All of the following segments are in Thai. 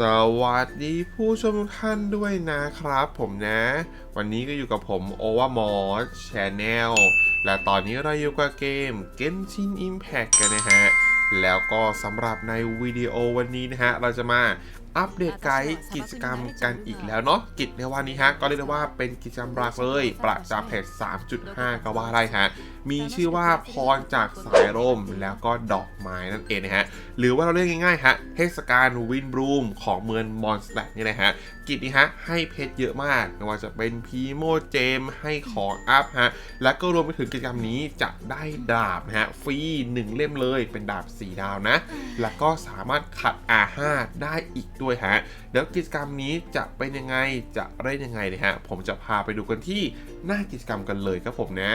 สวัสดีผู้ชมทุกท่านด้วยนะครับผมนะ วันนี้ก็อยู่กับผมโอวามอสชแนลและตอนนี้เราอยู่กับเกม Genshin Impact กันนะฮะ แล้วก็สำหรับในวิดีโอวันนี้นะฮะ เราจะมา อัปเดตไกด์กิจกรรมกันอีกแล้วเนาะกิจในวันนี้ฮะก็เรียกได้ว่าเป็นกิจกรรมหลักเลยประจำเพจ3.5 ก็ว่าได้ฮะมีชื่อว่าพรจากสายร่มแล้วก็ดอกไม้นั่นเองนะฮะหรือว่าเราเรียกง่ายๆฮะเทศกาลวินบรูมของเมืองมอนสเตอร์นี่นะฮะ กิจนี้ฮะให้เพชรเยอะมากไม่ว่าจะเป็นพีโมเจมให้ของอัพฮะแล้วก็รวมไปถึงกิจกรรมนี้จะได้ดาบนะฮะฟรี1เล่มเลยเป็นดาบ 4 ดาวนะ แล้วก็สามารถขัด R5 ได้อีกด้วยฮะแล้วกิจกรรมนี้จะเป็นยังไงจะเล่นยังไงเนี่ยฮะผมจะพาไปดูกันที่หน้ากิจกรรมกันเลยครับผมนะ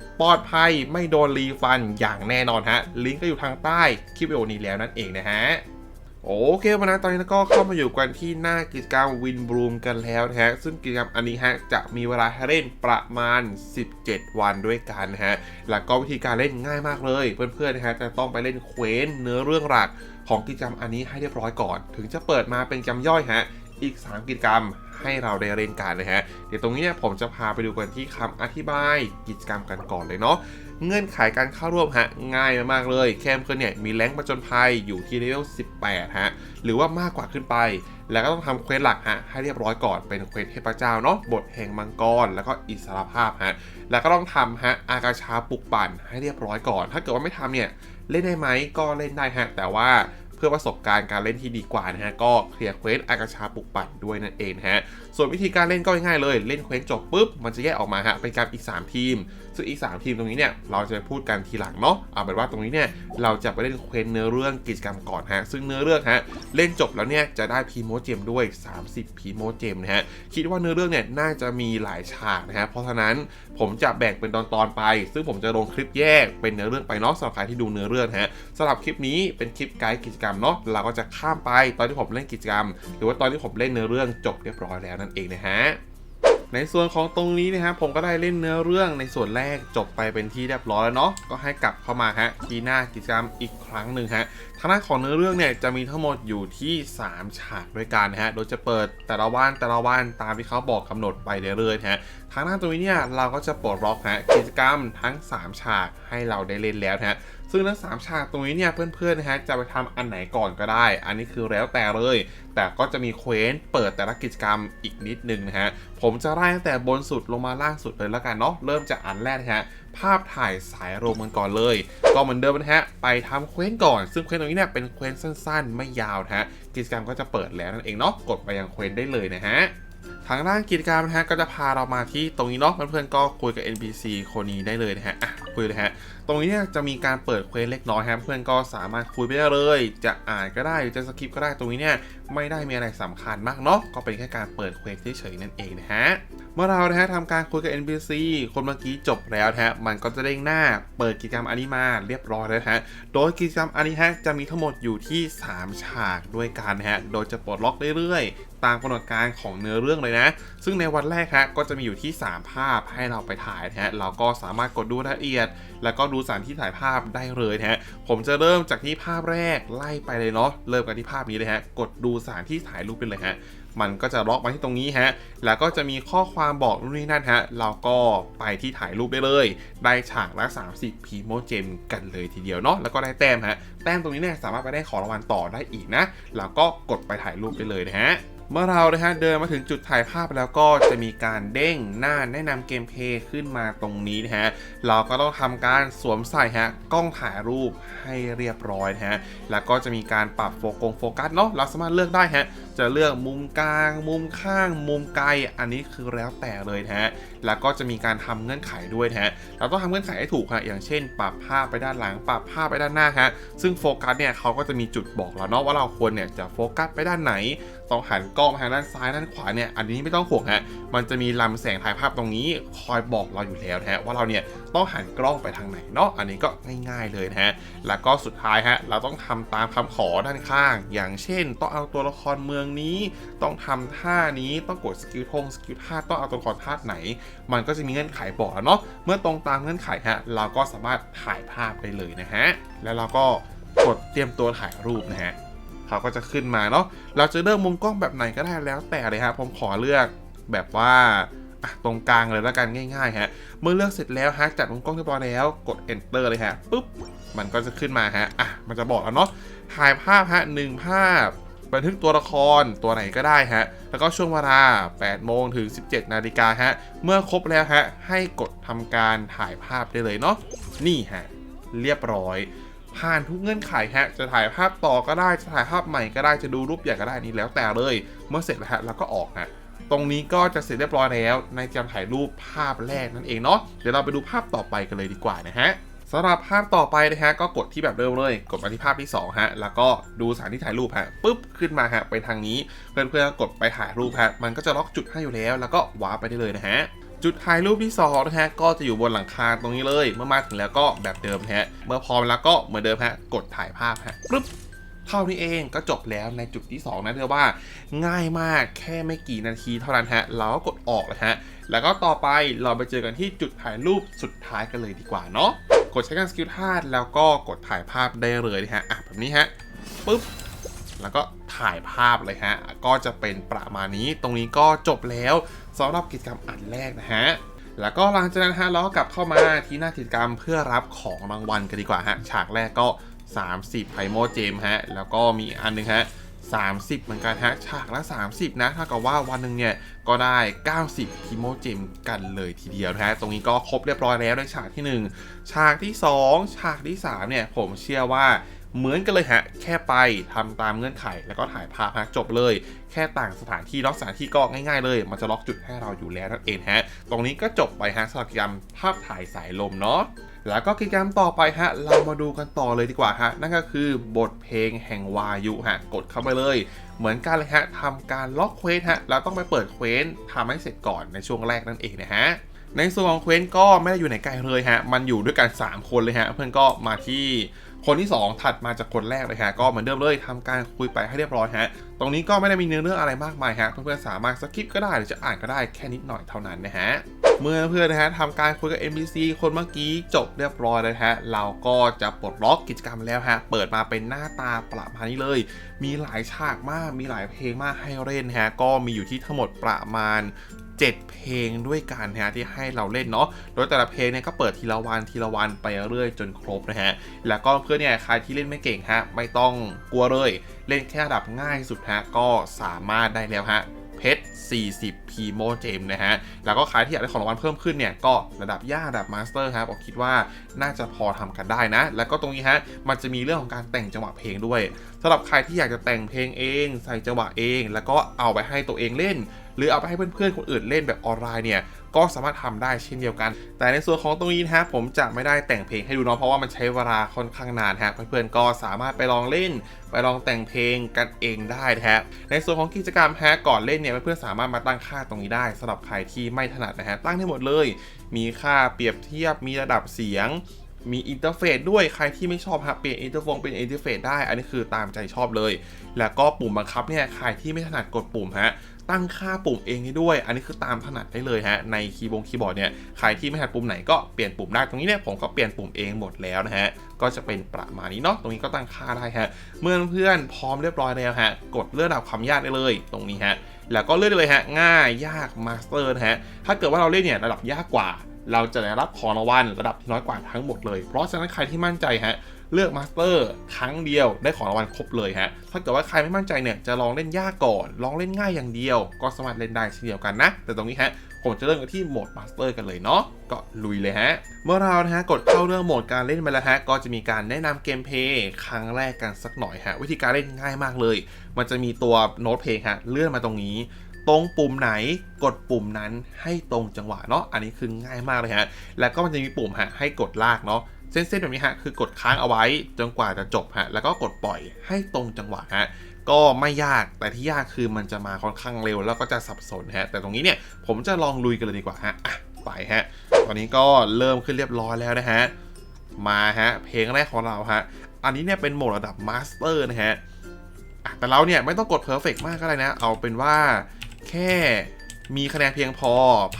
ปลอดภัยไม่โดนรีฟันอย่างแน่นอนฮะ ลิงก์ก็อยู่ทางใต้คลิปวิดีโอนี้แล้วนั่นเองนะฮะโอเควันนั้นตอนนี้ก็เข้ามาอยู่กันที่หน้ากิจกรรมวินบรูมกันแล้วนะฮะซึ่งกิจกรรมอันนี้ฮะจะมีเวลาให้เล่นประมาณ 17 วันด้วยกันนะฮะแล้วก็วิธีการเล่นง่ายมากเลย เพื่อนๆนะฮะจะต้องไปเล่นเควสเนื้อเรื่องหลักของกิจกรรมอันนี้ให้เรียบร้อยก่อน ถึงจะเปิดมาเป็นกิจกรรมย่อยฮะอีก 3 กิจกรรม ให้เราได้เล่นกันนะฮะ เดี๋ยวตรงนี้เนี่ยผมจะพาไปดูกันที่คำอธิบายกิจกรรมกันก่อนเลยเนาะ เงื่อนไขการเข้าร่วมฮะง่ายมากๆเลย แคมเพื่อนเนี่ยมีแรงประจนภัยอยู่ที่เลเวล 18 ฮะ หรือว่ามากกว่าขึ้นไป แล้วก็ต้องทำเควสหลักฮะให้เรียบร้อยก่อนเป็นเควสเทพเจ้าเนาะ บทแห่งมังกร แล้วก็อิสรภาพฮะ แล้วก็ต้องทำฮะอากาชาปลุกปั่นให้เรียบร้อยก่อน ถ้าเกิดว่าไม่ทำเนี่ยเล่นได้ไหมก็เล่นได้ฮะ แต่ว่า พื่อประสบการณ์การเล่นที่ดีกว่านะฮะก็เคลียร์เควสอากาชาปลุกปั่นด้วยนั่นเองฮะส่วนวิธีการเล่นก็ง่ายเลยเล่นเควสจบปุ๊บมันจะแยกออกมาฮะเป็นการอีก 3 ทีม ซึ่งอีก 3 ทีมตรงนี้เนี่ยเราจะพูดกันทีหลังเนาะเอาเป็นว่าตรงนี้เนี่ยเราจะไปเล่นเควสเนื้อเรื่องกิจกรรมก่อนฮะซึ่งเนื้อเรื่องฮะเล่นจบแล้วเนี่ยจะได้พีโมเจมด้วย 30พีโมเจมนะฮะคิดว่าเนื้อเรื่องเนี่ยน่าจะมีหลายฉากนะฮะเพราะฉะนั้นผมจะแบ่งเป็นตอนๆไป ซึ่งผมจะลงคลิปแยกเป็นเนื้อเรื่องไปเนาะสำหรับใครที่ดูเนื้อเรื่องฮะสำหรับคลิปนี้เป็นคลิปไกด์กิจกรรมเนาะเราก็จะข้ามไปตอนที่ผมเล่นกิจกรรม หรือว่าตอนที่ผมเล่นเนื้อเรื่องจบเรียบร้อยแล้วนั่นเองนะฮะ ในส่วนของตรงนี้นะครับผมก็ได้เล่นเนื้อเรื่องในส่วนแรกจบไปเป็นที่เรียบร้อยแล้วเนาะก็ให้กลับเข้ามาฮะทีหน้ากิจกรรมอีกครั้งหนึ่งฮะทางด้านของเนื้อเรื่องเนี่ยจะมีทั้งหมดอยู่ที่ 3 ฉากด้วยกันนะฮะโดยจะเปิดแต่ละวันแต่ละวันตามที่เขาบอกกำหนดไปเรื่อยๆฮะทางด้านตรงนี้เนี่ยเราก็จะปลดล็อกฮะกิจกรรมทั้ง 3 ฉากให้เราได้เล่นแล้วนะฮะ ซึ่งทั้งสามฉากตรงนี้เนี่ยเพื่อนๆนะฮะจะไปทำอันไหนก่อนก็ได้ อันนี้คือแล้วแต่เลย แต่ก็จะมีเควสเปิดแต่ละกิจกรรมอีกนิดนึงนะฮะผมจะไล่ตั้งแต่บนสุดลงมาล่างสุดเลยแล้วกันเนาะเริ่มจากอันแรกนะฮะภาพถ่ายสายโรงมันก่อนเลย ก็เหมือนเดิมนะฮะ ไปทำเควสก่อน ซึ่งเควสตรงนี้เนี่ยเป็นเควสสั้นๆ ไม่ยาวนะฮะ กิจกรรมก็จะเปิดแล้วนั่นเองเนาะ กดไปยังเควสได้เลยนะฮะ ทางด้านกิจกรรมนะฮะก็จะพาเรามาที่ตรงนี้เนาะเพื่อนๆก็คุยกับ NPC คนนี้ได้เลยนะฮะอะคุยเลยฮะตรงนี้เนี่ยจะมีการเปิดเควสเล็กน้อยครับเพื่อนก็สามารถคุยไปได้เลย จะอ่านก็ได้หรือจะสคิปก็ได้ตรงนี้เนี่ยไม่ได้มีอะไรสำคัญมากเนาะก็เป็นแค่การเปิดเควสเฉยๆนั่นเองนะฮะเมื่อเรานะฮะทำการคุยกับ NPC คนเมื่อกี้จบแล้วนะฮะมันก็จะเด้งหน้าเปิดกิจกรรมอันนี้มาเรียบร้อยแล้วนะฮะโดยกิจกรรมอันนี้ฮะจะมีทั้งหมดอยู่ที่ 3 ฉากด้วยกันนะฮะโดยจะปลดล็อกเรื่อยๆ ตามกำหนดการของเนื้อเรื่องเลยนะ ซึ่งในวันแรกฮะก็จะมีอยู่ที่ 3 ภาพให้เราไปถ่ายนะฮะเราก็สามารถกดดูรายละเอียด แล้วก็ดูสถานที่ถ่ายภาพได้เลยนะฮะผมจะเริ่มจากที่ภาพแรกไล่ไปเลยเนาะเริ่มกันที่ภาพนี้เลยฮะกดดูสถานที่ถ่ายรูปไปเลยฮะมันก็จะล็อกมาที่ตรงนี้ฮะ แล้วก็จะมีข้อความบอกนู่นนี่นั่นฮะ เราก็ไปที่ถ่ายรูปได้เลย ได้ฉากละ 30 พีโมเจมกันเลยทีเดียวเนาะ แล้วก็ได้แต้มฮะ แต้มตรงนี้เนี่ยสามารถไปได้ของรางวัลต่อได้อีกนะ แล้วก็กดไปถ่ายรูปไปเลยนะฮะ เมื่อเรานะฮะเดินมาถึงจุดถ่ายภาพแล้วก็จะมีการเด้งหน้าแนะนำเกมเพลย์ขึ้นมาตรงนี้นะฮะเราก็ต้องทำการสวมใส่ฮะกล้องถ่ายรูปให้เรียบร้อยนะฮะแล้วก็จะมีการปรับโฟกงโฟกัสเนาะเราสามารถเลือกได้ฮะจะเลือกมุมกลาง มุมข้าง มุมไกล อันนี้คือแล้วแต่เลยนะฮะแล้วก็จะมีการทำเงื่อนไขด้วยนะฮะเราต้องทำเงื่อนไขให้ถูกฮะอย่างเช่น ปรับภาพไปด้านหลัง ปรับภาพไปด้านหน้าฮะซึ่งโฟกัสเนี่ยเขาก็จะมีจุดบอกเราเนาะว่าเราควรเนี่ยจะโฟกัสไปด้านไหน ต้องหันกล้องทางด้านซ้ายด้านขวาเนี่ย อันนี้ไม่ต้องห่วงฮะ มันจะมีลำแสงถ่ายภาพตรงนี้ คอยบอกเราอยู่แล้วนะฮะว่าเราเนี่ยต้องหันกล้องไปทางไหนเนาะ อันนี้ก็ง่าย ๆเลยนะฮะ แล้วก็สุดท้ายฮะเราต้องทำตามคำขอด้านข้าง อย่างเช่น ต้องเอาตัวละครเมืองนี้ ต้องทำท่านี้ต้องกดสกิลทงสกิลท่าต้องเอาตัวละครท่าไหน มันก็จะมีเงื่อนไขบอกแล้วเนาะ เมื่อตรงตามเงื่อนไขฮะเราก็สามารถถ่ายภาพได้เลยนะฮะ แล้วเราก็กดเตรียมตัวถ่ายรูปนะฮะ เขาก็จะขึ้นมาเนาะเราจะเลือกมุมกล้องแบบไหนก็ได้แล้วแต่เลยฮะผมขอเลือกแบบว่าตรงกลางเลยแล้วกันง่ายๆฮะเมื่อเลือกเสร็จแล้วฮะจัดมุมกล้องเรียบร้อยแล้วกด enter เลยฮะปุ๊บมันก็จะขึ้นมาฮะอะมันจะบอกแล้วเนาะถ่ายภาพฮะหนึ่งภาพบันทึกตัวละครตัวไหนก็ได้ฮะ แล้วก็ช่วงเวลา 8 โมงถึง 17 นาฬิกาฮะ เมื่อครบแล้วฮะ ให้กดทำการถ่ายภาพได้เลยเนาะ นี่ฮะ เรียบร้อย ผ่านทุกเงื่อนไขฮะ จะถ่ายภาพต่อก็ได้ จะถ่ายภาพใหม่ก็ได้ จะดูรูปใหญ่ก็ได้นี่แล้วแต่เลย เมื่อเสร็จแล้วฮะเราก็ออกฮะ ตรงนี้ก็จะเสร็จเรียบร้อยแล้ว ในการถ่ายรูปภาพแรกนั่นเองเนาะ เดี๋ยวเราไปดูภาพต่อไปกันเลยดีกว่านะฮะสำหรับภาพต่อไปนะฮะก็กดที่แบบเดิมเลย กดมาที่ภาพที่สองฮะแล้วก็ดูสถานที่ถ่ายรูปฮะปุ๊บขึ้นมาฮะไปทางนี้ เพื่อนๆกดไปถ่ายรูปฮะมันก็จะล็อกจุดให้อยู่แล้ว แล้วก็ว้าร์ปไปได้เลยนะฮะ จุดถ่ายรูปที่2นะฮะก็จะอยู่บนหลังคาตรงนี้เลย เมื่อมาถึงแล้วก็แบบเดิมนะฮะเมื่อพร้อมแล้วก็เหมือนเดิมฮะกดถ่ายภาพฮะปึ๊บเท่านี้เองก็จบแล้วในจุดที่ 2 นะเรียกว่าง่ายมากแค่ไม่กี่นาทีเท่านั้นฮะ เราก็กดออกเลยฮะ แล้วก็ต่อไปเราไปเจอกันที่จุดถ่ายรูปสุดท้ายกันเลยดีกว่าเนาะกดใช้การสกิลธาตุแล้วก็กดถ่ายภาพได้เลยนะฮะอะแบบนี้ฮะปึ๊บแล้วก็ถ่ายภาพเลยฮะ ก็จะเป็นประมาณนี้ตรงนี้ก็จบแล้ว สำหรับกิจกรรมอันแรกนะฮะแล้วก็หลังจากนั้นฮะเรากลับเข้ามาที่หน้ากิจกรรมเพื่อรับของรางวัลกันดีกว่าฮะฉากแรกก็ 30ไพโมเจมฮะแล้วก็มีอันหนึงฮะ30 เหมือนกันฮะฉากละ 30 นะเท่ากับว่าวันหนึ่งเนี่ยก็ได้ 90พิโมเจมกันเลยทีเดียวนะฮะตรงนี้ก็ครบเรียบร้อยแล้วในฉากที่ 1 ฉากที่ 2 ฉากที่ 3 เนี่ยผมเชื่อว่า เหมือนกันเลยฮะ แค่ไปทำตามเงื่อนไข แล้วก็ถ่ายภาพฮะจบเลย แค่ต่างสถานที่ล็อกสถานที่ก็ง่ายๆเลย มันจะล็อกจุดให้เราอยู่แล้วนั่นเองฮะ ตรงนี้ก็จบไปฮะสำหรับกิจกรรมภาพถ่ายสายลมเนาะแล้วก็กิจกรรมต่อไปฮะ เรามาดูกันต่อเลยดีกว่าฮะ นั่นก็คือบทเพลงแห่งวายุฮะ กดเข้าไปเลย เหมือนกันเลยฮะทำการล็อกเควสฮะ เราต้องไปเปิดเควสทำให้เสร็จก่อนในช่วงแรกนั่นเองนะฮะในส่วนของเควสก็ไม่ได้อยู่ไหนไกลเลยฮะ มันอยู่ด้วยกัน 3 คนเลยฮะ เพื่อนก็มาที่ คนที่ 2 ถัดมาจากคนแรกเลยฮะก็เหมือนเดิมเลยทำการคุยไปให้เรียบร้อยฮะตรงนี้ก็ไม่ได้มีเนื้อเรื่องอะไรมากมายฮะเพื่อนๆสามารถสกิปก็ได้หรือจะอ่านก็ได้แค่นิดหน่อยเท่านั้นนะฮะเมื่อเพื่อนนะฮะทำการคุยกับ NPC คนเมื่อกี้จบเรียบร้อยเลยฮะ เราก็จะปลดล็อกกิจกรรมแล้วฮะ เปิดมาเป็นหน้าตาประมาณนี้เลย มีหลายฉากมาก มีหลายเพลงมากให้เล่นฮะ ก็มีอยู่ที่ทั้งหมดประมาณ 7 เพลงด้วยกันนะฮะที่ให้เราเล่นเนาะ โดยแต่ละเพลงเนี่ยก็เปิดทีละวันทีละวันไปเรื่อยจนครบนะฮะ แล้วก็เพื่อนเนี่ยใครที่เล่นไม่เก่งฮะไม่ต้องกลัวเลย เล่นแค่ระดับง่ายสุดฮะก็สามารถได้แล้วฮะเพชร 40 พีโมเจมนะฮะ แล้วก็ใครที่อยากได้ของรางวัลเพิ่มขึ้นเนี่ย ก็ระดับยากระดับมาสเตอร์ครับผมคิดว่าน่าจะพอทำกันได้นะ แล้วก็ตรงนี้ฮะ มันจะมีเรื่องของการแต่งจังหวะเพลงด้วยสำหรับใครที่อยากจะแต่งเพลงเอง ใส่จังหวะเอง แล้วก็เอาไปให้ตัวเองเล่น รือเอาไปให้เพื่อนๆคนอื่นเล่นแบบออนไลน์เนี่ยก็สามารถทำได้เช่นเดียวกัน แต่ในส่วนของตรงนี้นะฮะผมจะไม่ได้แต่งเพลงให้ดูเนาะเพราะว่ามันใช้เวลาค่อนข้างนานฮะเพื่อนๆก็สามารถไปลองเล่น ไปลองแต่งเพลงกันเองได้นะฮะในส่วนของกิจกรรมฮะก่อนเล่นเนี่ยเพื่อนๆสามารถมาตั้งค่าตรงนี้ได้สำหรับใครที่ไม่ถนัดนะฮะตั้งได้หมดเลย มีค่าเปรียบเทียบมีระดับเสียงมีอินเทอร์เฟซด้วยใครที่ไม่ชอบฮะเปลี่ยนอินเทอร์ฟงเป็นอินเทอร์เฟซได้ อันนี้คือตามใจชอบเลย แล้วก็ปุ่มบังคับเนี่ยใครที่ไม่ถนัดกดปุ่มฮะ ตั้งค่าปุ่มเองได้ด้วย อันนี้คือตามถนัดได้เลยฮะ ในคีย์บงคีย์บอร์ดเนี่ย ใครที่ไม่ถนัดปุ่มไหนก็เปลี่ยนปุ่มได้ ตรงนี้เนี่ยผมก็เปลี่ยนปุ่มเองหมดแล้วนะฮะ ก็จะเป็นประมาณนี้เนาะ ตรงนี้ก็ตั้งค่าได้ฮะ เมื่อเพื่อนพร้อมเรียบร้อยแล้วฮะ กดเลื่อนระดับความยากได้เลย ตรงนี้ฮะ แล้วก็เลื่อนได้เลยฮะ ง่าย ยาก มาสเตอร์นะฮะ ถ้าเกิดว่าเราเล่นเนี่ยระดับยากกว่า เราจะได้รับของรางวัลระดับที่น้อยกว่าทั้งหมดเลย เพราะฉะนั้นใครที่มั่นใจฮะ เลือกมาสเตอร์ครั้งเดียวได้ของรางวัลครบเลยฮะ ถ้าเกิดว่าใครไม่มั่นใจเนี่ยจะลองเล่นยากก่อน ลองเล่นง่ายอย่างเดียว ก็สามารถเล่นได้เช่นเดียวกันนะ แต่ตรงนี้ฮะผมจะเริ่มกันที่โหมดมาสเตอร์กันเลยเนาะก็ลุยเลยฮะ เมื่อเรานะฮะกดเข้าเรื่องโหมดการเล่นไปแล้วฮะก็จะมีการแนะนำเกมเพลย์ครั้งแรกกันสักหน่อยฮะวิธีการเล่นง่ายมากเลย มันจะมีตัวโน้ตเพลงฮะเลื่อนมาตรงนี้ตรงปุ่มไหนกดปุ่มนั้นให้ตรงจังหวะเนาะอันนี้คือง่ายมากเลยฮะแล้วก็มันจะมีปุ่มฮะให้กดลากเนาะ เส้นๆแบบนี้ฮะคือกดค้างเอาไว้จนกว่าจะจบฮะแล้วก็กดปล่อยให้ตรงจังหวะฮะก็ไม่ยากแต่ที่ยากคือมันจะมาค่อนข้างเร็วแล้วก็จะสับสนฮะแต่ตรงนี้เนี่ยผมจะลองลุยกันเลยดีกว่าฮะไปฮะตอนนี้ก็เริ่มขึ้นเรียบร้อยแล้วนะฮะมาฮะเพลงแรกของเราฮะอันนี้เนี่ยเป็นโหมดระดับมาสเตอร์นะฮะอะแต่เราเนี่ยไม่ต้องกดเพอร์เฟกมากก็ได้นะ เอาเป็นว่าแค่ มีคะแนนเพียงพอ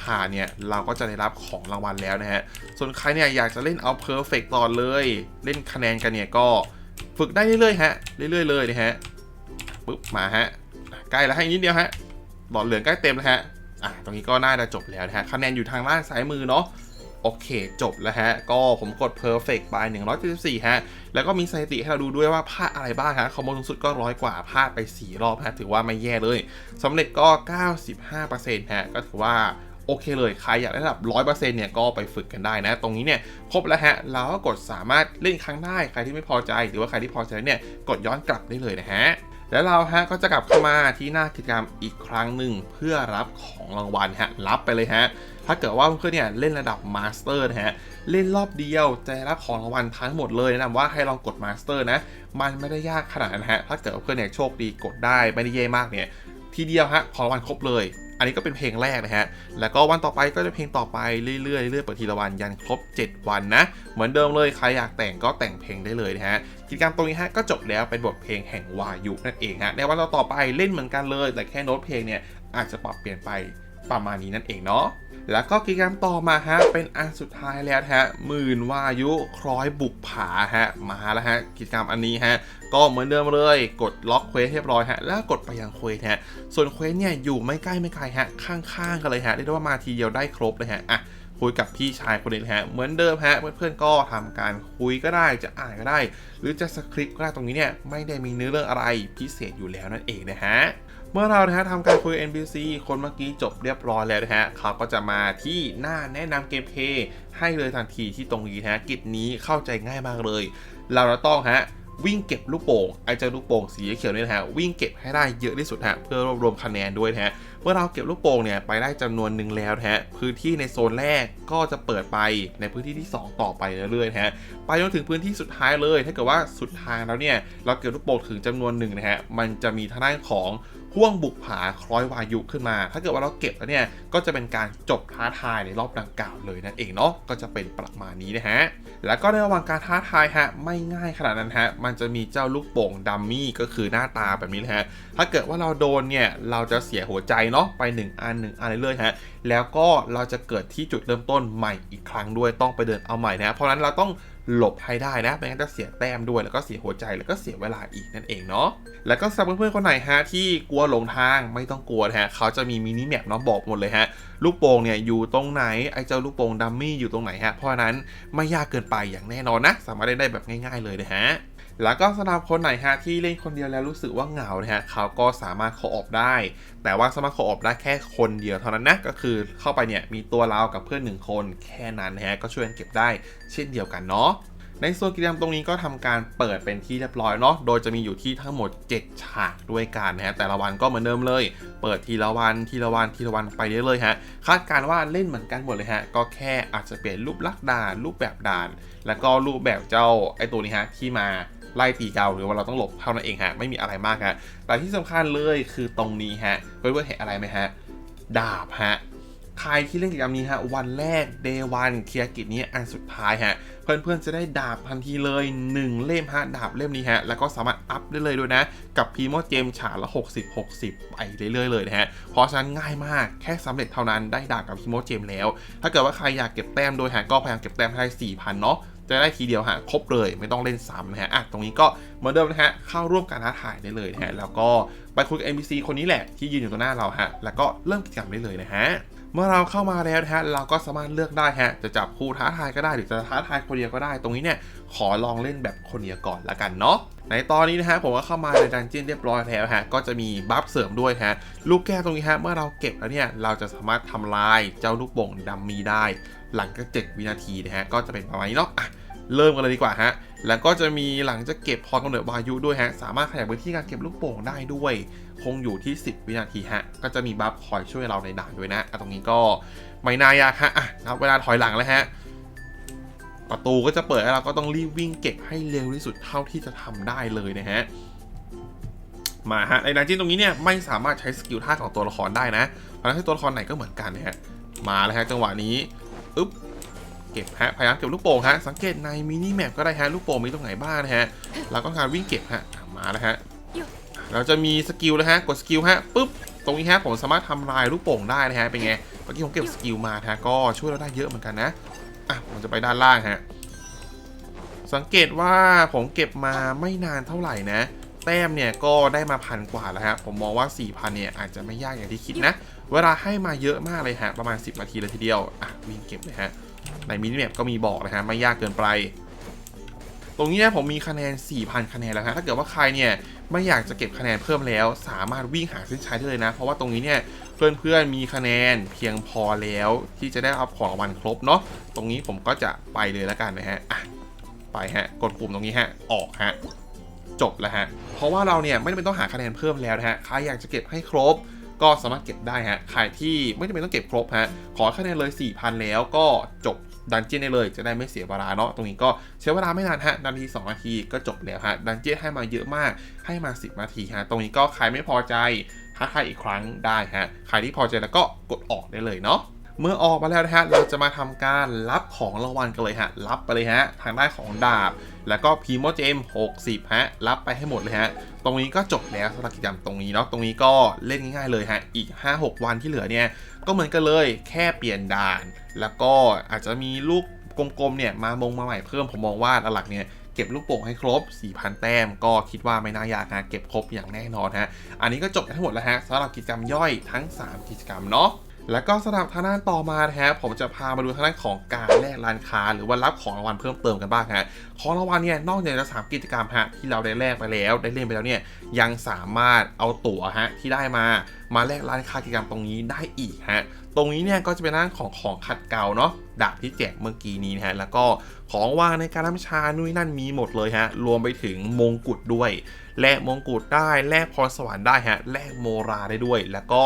ผ่านเนี่ย เราก็จะได้รับของรางวัลแล้วนะฮะ ส่วนใครเนี่ยอยากจะเล่นเอาเพอร์เฟกต่อเลย เล่นคะแนนกันเนี่ยก็ฝึกได้เรื่อยๆฮะ เรื่อยๆเลยนะฮะปึ๊บมาฮะใกล้แล้วให้นิดเดียวฮะหลอดเหลืองใกล้เต็มแล้วฮะอะตรงนี้ก็น่าจะจบแล้วนะฮะคะแนนอยู่ทางล่างซ้ายมือเนาะ โอเค จบแล้วฮะ ก็ผมกด perfect ไป 174 ฮะ แล้วก็มีสถิติให้เราดูด้วยว่าพลาดอะไรบ้างฮะคอมโบสูงสุดก็ร้อยกว่าพลาดไป 4 รอบฮะ ถือว่าไม่แย่เลยสำเร็จก็ 95%ฮะ ก็ถือว่าโอเคเลย ใครอยากได้ระดับ 100%เนี่ยก็ไปฝึกกันได้นะ ตรงนี้เนี่ยครบแล้วฮะ เราก็กดสามารถเล่นครั้งได้ ใครที่ไม่พอใจ หรือว่าใครที่พอใจเนี่ย กดย้อนกลับได้เลยนะฮะ แล้วเราฮะก็จะกลับเข้ามาที่หน้ากิจกรรมอีกครั้งหนึ่งเพื่อรับของรางวัลฮะรับไปเลยฮะถ้าเกิดว่าเพื่อนเนี่ยเล่นระดับมาสเตอร์นะฮะเล่นรอบเดียวจะรับของรางวัลทั้งหมดเลยแนะนำว่าให้ลองกดมาสเตอร์นะมันไม่ได้ยากขนาดนั้นฮะถ้าเกิดเพื่อนเนี่ยโชคดีกดได้ไม่ได้เย่มากเนี่ยทีเดียวฮะของรางวัลครบเลย อันนี้ก็เป็นเพลงแรกนะฮะ แล้วก็วันต่อไปก็จะเพลงต่อไปเรื่อยๆเรื่อยๆเปิดทีละวันยันครบ 7 วันนะ เหมือนเดิมเลยใครอยากแต่งก็แต่งเพลงได้เลยนะฮะ กิจกรรมตรงนี้ฮะก็จบแล้วเป็นบทเพลงแห่งวายุนั่นเองฮะในวันต่อไปเล่นเหมือนกันเลย แต่แค่โน้ตเพลงเนี่ยอาจจะปรับเปลี่ยนไปประมาณนี้นั่นเองเนาะแล้วก็กิจกรรมต่อมาฮะเป็นอันสุดท้ายแล้วฮะหมื่นวายุคล้อยบุกผาฮะมาแล้วฮะกิจกรรมอันนี้ฮะก็เหมือนเดิมเลยกดล็อกเควสเรียบร้อยฮะแล้วกดไปยังเควสฮะส่วนเควสเนี่ยอยู่ไม่ใกล้ไม่ไกลฮะข้างๆกันเลยฮะเรียกได้ว่ามาทีเดียวได้ครบเลยฮะอะ คุยกับพี่ชายคนนี้ฮะเหมือนเดิมฮะเพื่อนๆก็ทำการคุยก็ได้จะอ่านก็ได้ หรือจะสคริปต์ก็ได้ตรงนี้เนี่ยไม่ได้มีเนื้อเรื่องอะไรพิเศษอยู่แล้วนั่นเองนะฮะเมื่อเรานะฮะทำการคุย NPC คนเมื่อกี้จบเรียบร้อยแล้วนะฮะเขาก็จะมาที่หน้าแนะนำเกมเพย์ให้เลยทันทีที่ตรงนี้นะฮะกิจนี้เข้าใจง่ายมากเลย เราจะต้องฮะ วิ่งเก็บลูกโป่งไอ้เจ้าลูกโป่งสีเขียวเนี่ยนะฮะวิ่งเก็บให้ได้เยอะที่สุดฮะเพื่อรวบรวมคะแนนด้วยนะฮะเมื่อเราเก็บลูกโป่งเนี่ยไปได้จำนวนหนึ่งแล้วนะฮะพื้นที่ในโซนแรกก็จะเปิดไปในพื้นที่ที่ 2 ต่อไปเรื่อยๆนะฮะไปจนถึงพื้นที่สุดท้ายเลย ถ้าเกิดว่าสุดทางแล้วเนี่ยเราเก็บลูกโป่งถึงจำนวนหนึ่งนะฮะมันจะมีทางด้านของ ห่วงบุกผาคล้อยวายุขึ้นมา ถ้าเกิดว่าเราเก็บแล้วเนี่ย ก็จะเป็นการจบท้าทายในรอบดังกล่าวเลยนั่นเองเนาะ ก็จะเป็นประมาณนี้นะฮะ แล้วก็ในระหว่างการท้าทายฮะ ไม่ง่ายขนาดนั้นฮะ มันจะมีเจ้าลูกโป่งดัมมี่ก็คือหน้าตาแบบนี้นะฮะ ถ้าเกิดว่าเราโดนเนี่ย เราจะเสียหัวใจเนาะ ไป1อัน1อันเรื่อยๆฮะ แล้วก็เราจะเกิดที่จุดเริ่มต้นใหม่อีกครั้งด้วย ต้องไปเดินเอาใหม่นะ เพราะฉะนั้นเราต้อง หลบให้ได้นะไม่งั้นจะเสียแต้มด้วยแล้วก็เสียหัวใจแล้วก็เสียเวลาอีกนั่นเองเนาะแล้วก็สำหรับเพื่อนๆคนไหนฮะที่กลัวหลงทางไม่ต้องกลัวนะฮะเขาจะมีมินิแมปเนาะบอกหมดเลยฮะลูกโป่งเนี่ยอยู่ตรงไหนไอ้เจ้าลูกโป่งดัมมี่อยู่ตรงไหนฮะเพราะนั้นไม่ยากเกินไปอย่างแน่นอนนะ สามารถได้แบบง่าย ๆเลยนะฮะ แล้วก็สำหรับคนไหนฮะที่เล่นคนเดียวแล้วรู้สึกว่าเหงานะฮะเขาก็สามารถขอออกได้ แต่ว่าสามารถขอออกได้แค่คนเดียวเท่านั้นนะก็คือเข้าไปเนี่ยมีตัวเรากับเพื่อนหนึ่งคนแค่นั้นนะฮะก็ช่วยกันเก็บได้เช่นเดียวกันเนาะในส่วนกิจกรรมตรงนี้ก็ทำการเปิดเป็นที่เรียบร้อยเนาะ โดยจะมีอยู่ที่ทั้งหมด 7 ฉากด้วยกันนะฮะ แต่ละวันก็เหมือนเดิมเลย เปิดทีละวันทีละวันทีละวันไปเรื่อยๆฮะ คาดการณ์ว่าเล่นเหมือนกันหมดเลยฮะ ก็แค่อาจจะเปลี่ยนรูปลักษณ์ด่าน รูปแบบด่าน แล้วก็รูปแบบเจ้าไอตัวนี้ฮะที่มา ไล่ตีเกาหรือว่าเราต้องหลบเท่านั้นเองฮะไม่มีอะไรมากฮะแต่ที่สำคัญเลยคือตรงนี้ฮะเพื่อนๆเห็นอะไรไหมฮะดาบฮะใครที่เล่นกิจกรรมนี้ฮะวันแรก day วันเคลียร์กิจนี้อันสุดท้ายฮะเพื่อนๆจะได้ดาบทันทีเลย 1 เล่มฮะดาบเล่มนี้ฮะแล้วก็สามารถอัพได้เลยด้วยนะ กับพีโมเจมฉากละ 60 60 ไปเรื่อยๆเลยนะฮะเพราะฉะนั้นง่ายมากแค่สำเร็จเท่านั้นได้ดาบกับพีโมเจมแล้ว ถ้าเกิดว่าใครอยากเก็บแต้มโดยฮะก็พยายามเก็บแต้มให้ได้4,000 เนาะ จะได้ทีเดียวฮะครบเลยไม่ต้องเล่นซ้ำนะฮะอะตรงนี้ก็เหมือนเดิมนะฮะเข้าร่วมการท้าทายได้เลยนะฮะแล้วก็ไปคุยกับ NPC คนนี้แหละที่ยืนอยู่ตรงหน้าเราฮะแล้วก็เริ่มกิจกรรมได้เลยนะฮะเมื่อเราเข้ามาแล้วนะฮะเราก็สามารถเลือกได้ฮะจะจับคู่ท้าทายก็ได้หรือจะท้าทายคนเดียวก็ได้ ตรงนี้เนี่ยขอลองเล่นแบบคนเดียวก่อนละกันเนาะในตอนนี้นะฮะผมก็เข้ามาในดันเจียนเรียบร้อยแล้วฮะก็จะมีบัฟเสริมด้วยฮะลูกแก้วตรงนี้ฮะเมื่อเราเก็บแล้วเนี่ยเราจะสามารถทำลายเจ้าลูกโป่งดัมมีได้ หลังจาก7วินาทีนะฮะก็จะเป็นประมาณนี้เนาะะ เริ่มกันเลยดีกว่าฮะ แล้วก็จะมีหลังจากเก็บพรกำเนิดวายุด้วยฮะ สามารถขยายพื้นที่การเก็บลูกโป่งได้ด้วย คงอยู่ที่ 10 วินาทีฮะ ก็จะมีบัฟคอยช่วยเราในด่านด้วยนะอะตรงนี้ก็ไม่น่ายากฮะอะนับเวลาถอยหลังแล้วฮะ ประตูก็จะเปิดแล้วเราก็ต้องรีบวิ่งเก็บให้เร็วที่สุดเท่าที่จะทำได้เลยนะฮะ มาฮะ ในดันจี้นตรงนี้เนี่ยไม่สามารถใช้สกิลท่าของตัวละครได้นะเพราะฉะนั้นตัวละครไหนก็เหมือนกันนะฮะ มาแล้วฮะจังหวะนี้ อึ๊บ เก็บฮะพยายามเก็บลูกโป่งฮะสังเกตในมินิแมปก็ได้ฮะลูกโป่งมีตรงไหนบ้างนะฮะเราก็การวิ่งเก็บฮะมาแล้วฮะเราจะมีสกิลนะฮะกดสกิลฮะปุ๊บตรงนี้ฮะผมสามารถทำลายลูกโป่งได้นะฮะเป็นไงเมื่อกี้ผมเก็บสกิลมาฮะก็ช่วยเราได้เยอะเหมือนกันนะอะผมจะไปด้านล่างฮะสังเกตว่าผมเก็บมาไม่นานเท่าไหร่นะแต้มเนี่ยก็ได้มาพันกว่าแล้วฮะผมมองว่า 4,000เนี่ยอาจจะไม่ยากอย่างที่คิดนะ เวลาให้มาเยอะมากเลยฮะประมาณ 10นาทีเลยทีเดียวอะวิ่งเก็บเลยฮะ ในมินิแมปก็มีบอกนะฮะไม่ยากเกินไป ตรงนี้นะผมมีคะแนน 4,000 คะแนนแล้วฮะถ้าเกิดว่าใครเนี่ยไม่อยากจะเก็บคะแนนเพิ่มแล้ว สามารถวิ่งหาเส้นชัยได้เลยนะ เพราะว่าตรงนี้เนี่ยเพื่อนๆมีคะแนนเพียงพอแล้วที่จะได้รับของรางวัลครบเนาะตรงนี้ผมก็จะไปเลยแล้วกันนะฮะอะไปฮะกดปุ่มตรงนี้ฮะออกฮะจบแล้วฮะเพราะว่าเราเนี่ยไม่จำเป็นต้องหาคะแนนเพิ่มแล้วนะฮะใครอยากจะเก็บให้ครบ ก็สามารถเก็บได้ฮะใครที่ไม่จำเป็นต้องเก็บครบฮะขอคะแนนเลย 4,000 แล้วก็จบ ดันเจี้ยนได้เลยจะได้ไม่เสียเวลาเนาะตรงนี้ก็ใช้เวลาไม่นานฮะนาที2นาทีก็จบแล้วฮะดันเจี้ยนให้มาเยอะมากให้มา 10 นาทีฮะตรงนี้ก็ใครไม่พอใจท้าทายอีกครั้งได้ฮะใครที่พอใจแล้วก็กดออกได้เลยเนาะ เมื่อออกมาแล้วนะฮะ เราจะมาทำการรับของรางวัลกันเลยฮะ รับไปเลยฮะ ทางด้านของดาบ แล้วก็พีโมเจม60 ฮะ รับไปให้หมดเลยฮะ ตรงนี้ก็จบแล้วสำหรับกิจกรรมตรงนี้เนาะ ตรงนี้ก็เล่นง่ายๆเลยฮะ อีก 5-6 วันที่เหลือเนี่ย ก็เหมือนกันเลย แค่เปลี่ยนด่าน แล้วก็อาจจะมีลูกกลมๆ เนี่ยมามงมาใหม่เพิ่ม ผมมองว่าหลักๆเนี่ยเก็บลูกโป่งให้ครบ 4,000 แต้ม ก็คิดว่าไม่น่ายากนะเก็บครบอย่างแน่นอนฮะ อันนี้ก็จบกันทั้งหมดแล้วฮะสำหรับกิจกรรมย่อยทั้ง 3 กิจกรรมเนาะ แล้วก็สำหรับทางด้านต่อมานะฮะผมจะพามาดูทางด้านของการแลกร้านค้า หรือว่ารับของรางวัลเพิ่มเติมกันบ้างฮะของรางวัลเนี่ยนอกจากจะสามกิจกรรมฮะที่เราได้แลกไปแล้ว ได้เล่นไปแล้วเนี่ยยังสามารถเอาตั๋วฮะที่ได้มามาแลกร้านค้ากิจกรรมตรงนี้ได้อีกฮะ ตรงนี้เนี่ยก็จะเป็นด้านของของขัดเกลาเนาะดาบที่แจกเมื่อกี้นี้นะฮะแล้วก็ของวางในการน้ำชานุ่ยนั่นมีหมดเลยฮะรวมไปถึงมงกุฎด้วย แลกมงกุฎได้แลกพรสวรรค์ได้ฮะแลกโมราได้ด้วย แล้วก็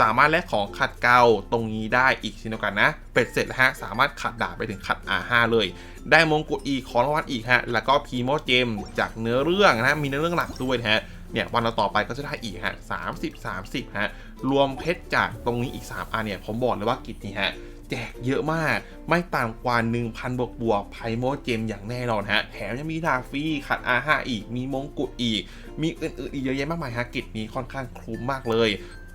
สามารถแลกของขัดเกลาตรงนี้ได้อีกเช่นเดียวกันนะ เป็ดเสร็จแล้วฮะสามารถขัดดาบไปถึงขัด R5 เลย ได้มงกุฎอีกของรางวัลอีกฮะแล้วก็พีโมเจมจากเนื้อเรื่องนะมีเนื้อเรื่องหลักด้วยฮะ เนี่ยวันเราต่อไปก็จะได้อีกฮะ30 30ฮะรวมเพชรจากตรงนี้อีก 3อันเนี่ยผมบอกเลยว่ากิจนี้ฮะแจกเยอะมากไม่ต่ำกว่า 1,000 บวกบวกไพโมเจมอย่างแน่นอนฮะ แถมยังมีดาฟรีขัด R5 อีก มีมงกุฎอีก มีอื่นๆอีกเยอะแยะมากมายฮะกิจนี้ค่อนข้างคุ้มมากเลย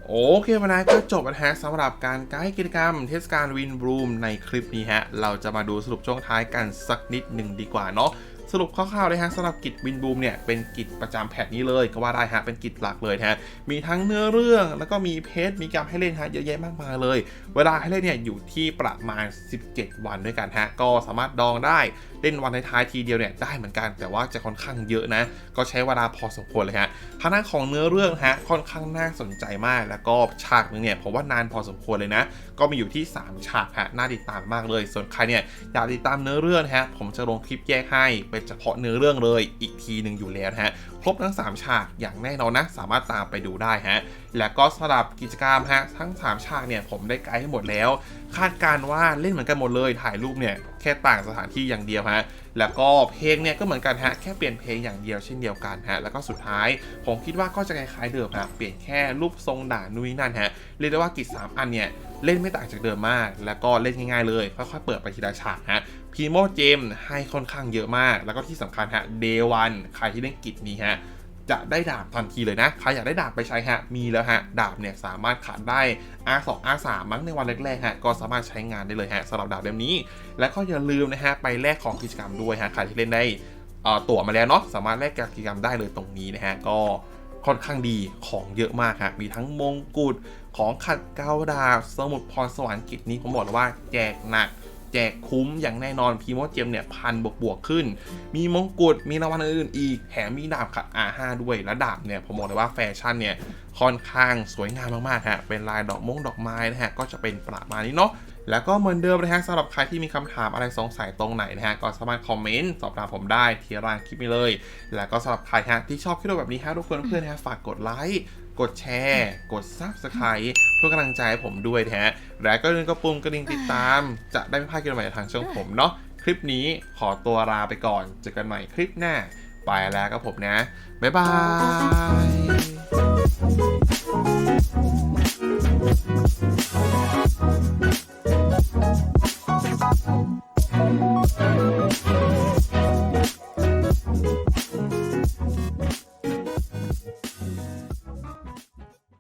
โอเควันนี้ก็จบแล้วฮะสำหรับการไกด์กิจกรรม เทศกาลวินบรูมในคลิปนี้ฮะ เราจะมาดูสรุปช่วงท้ายกันสักนิดหนึ่งดีกว่าเนาะ สรุปคร่าวๆเลยฮะสำหรับกิจวินบูมเนี่ยเป็นกิจประจำแพทนี้เลยก็ว่าได้ฮะเป็นกิจหลักเลยฮะมีทั้งเนื้อเรื่องแล้วก็มีเพจมีการให้เล่นฮะเยอะแยะมากมายเลย เวลาให้เล่นเนี่ยอยู่ที่ประมาณ 17 วันด้วยกันฮะก็สามารถดองได้เล่นวันท้ายๆทีเดียวเนี่ยได้เหมือนกัน แต่ว่าจะค่อนข้างเยอะนะ ก็ใช้เวลาพอสมควรเลยฮะทางด้านของเนื้อเรื่องฮะค่อนข้างน่าสนใจมาก แล้วก็ฉากนึงเนี่ยผมว่านานพอสมควรเลยนะก็มีอยู่ที่ 3 ฉากฮะน่าติดตามมากเลย ส่วนใครเนี่ยอยากติดตามเนื้อเรื่องฮะผมจะลงคลิปแยกให้เป็นเฉพาะเนื้อเรื่องเลยอีกทีหนึ่งอยู่แล้วฮะครบทั้ง 3 ฉากอย่างแน่นอนนะสามารถตามไปดูได้ฮะและก็สำหรับกิจกรรมฮะทั้ง 3 ฉากเนี่ยผมได้ไกด์ให้หมดแล้ว คาดการณ์ว่าเล่นเหมือนกันหมดเลยถ่ายรูปเนี่ยแค่ต่างสถานที่อย่างเดียวฮะแล้วก็เพลงเนี่ยก็เหมือนกันฮะแค่เปลี่ยนเพลงอย่างเดียวเช่นเดียวกันฮะแล้วก็สุดท้ายผมคิดว่าก็จะคล้ายๆเดิมฮะเปลี่ยนแค่รูปทรงด่านนุ้ยนั่นฮะเรียกได้ว่ากิจสามอันเนี่ย เล่นไม่ต่างจากเดิมมาก แล้วก็เล่นง่ายๆเลยค่อยๆเปิดไปทีละฉากฮะพีโมเจมให้ค่อนข้างเยอะมาก แล้วก็ที่สำคัญฮะเดวันใครที่เล่นกิจนี้ฮะจะได้ดาบทันทีเลยนะ ใครอยากได้ดาบไปใช้ฮะ มีแล้วฮะ ดาบเนี่ยสามารถขาดได้ R2 R3 มั้งในวันแรกๆฮะ ก็สามารถใช้งานได้เลยฮะสำหรับดาบเล่มนี้ และก็อย่าลืมนะฮะ ไปแลกของกิจกรรมด้วยฮะ ใครที่เล่นได้เอ่อตั๋วมาแล้วเนาะ สามารถแลกกับกิจกรรมได้เลยตรงนี้นะฮะ ก็ ค่อนข้างดีของเยอะมากฮะมีทั้งมงกุฎของขัดเกลาดาบสมุดพรสวรรค์กิจนี้ผมบอกเลยว่าแจกหนักแจกคุ้มอย่างแน่นอนพีโมเจมเนี่ยพันบวกบวกๆขึ้น มีมงกุฎมีรางวัลอื่นอีกแถมมีดาบขัด R5 ด้วยและดาบเนี่ยผมบอกเลยว่าแฟชั่นเนี่ยค่อนข้างสวยงามมากๆฮะเป็นลายดอกมงดอกไม้นะฮะก็จะเป็นประมาณนี้เนาะ แล้วก็เหมือนเดิมนะฮะสำหรับใครที่มีคำถามอะไรสงสัยตรงไหนนะฮะก็สามารถคอมเมนต์สอบถามผมได้ที่ล่างคลิปนี้เลย แล้วก็สำหรับใครฮะที่ชอบคลิปแบบนี้ฮะทุกคนเพื่อนนะฮะฝากกดไลค์กดแชร์ กด Subscribe เพื่อกำลังใจให้ผมด้วยนะฮะและก็อย่าลืมกระปุ่มกระดิ่งติดตาม จะได้ไม่พลาดคลิปใหม่จากทางช่องผมเนาะคลิปนี้ขอตัวลาไปก่อนเจอกันใหม่คลิปหน้าไปแล้วครับผมนะ บ๊ายบาย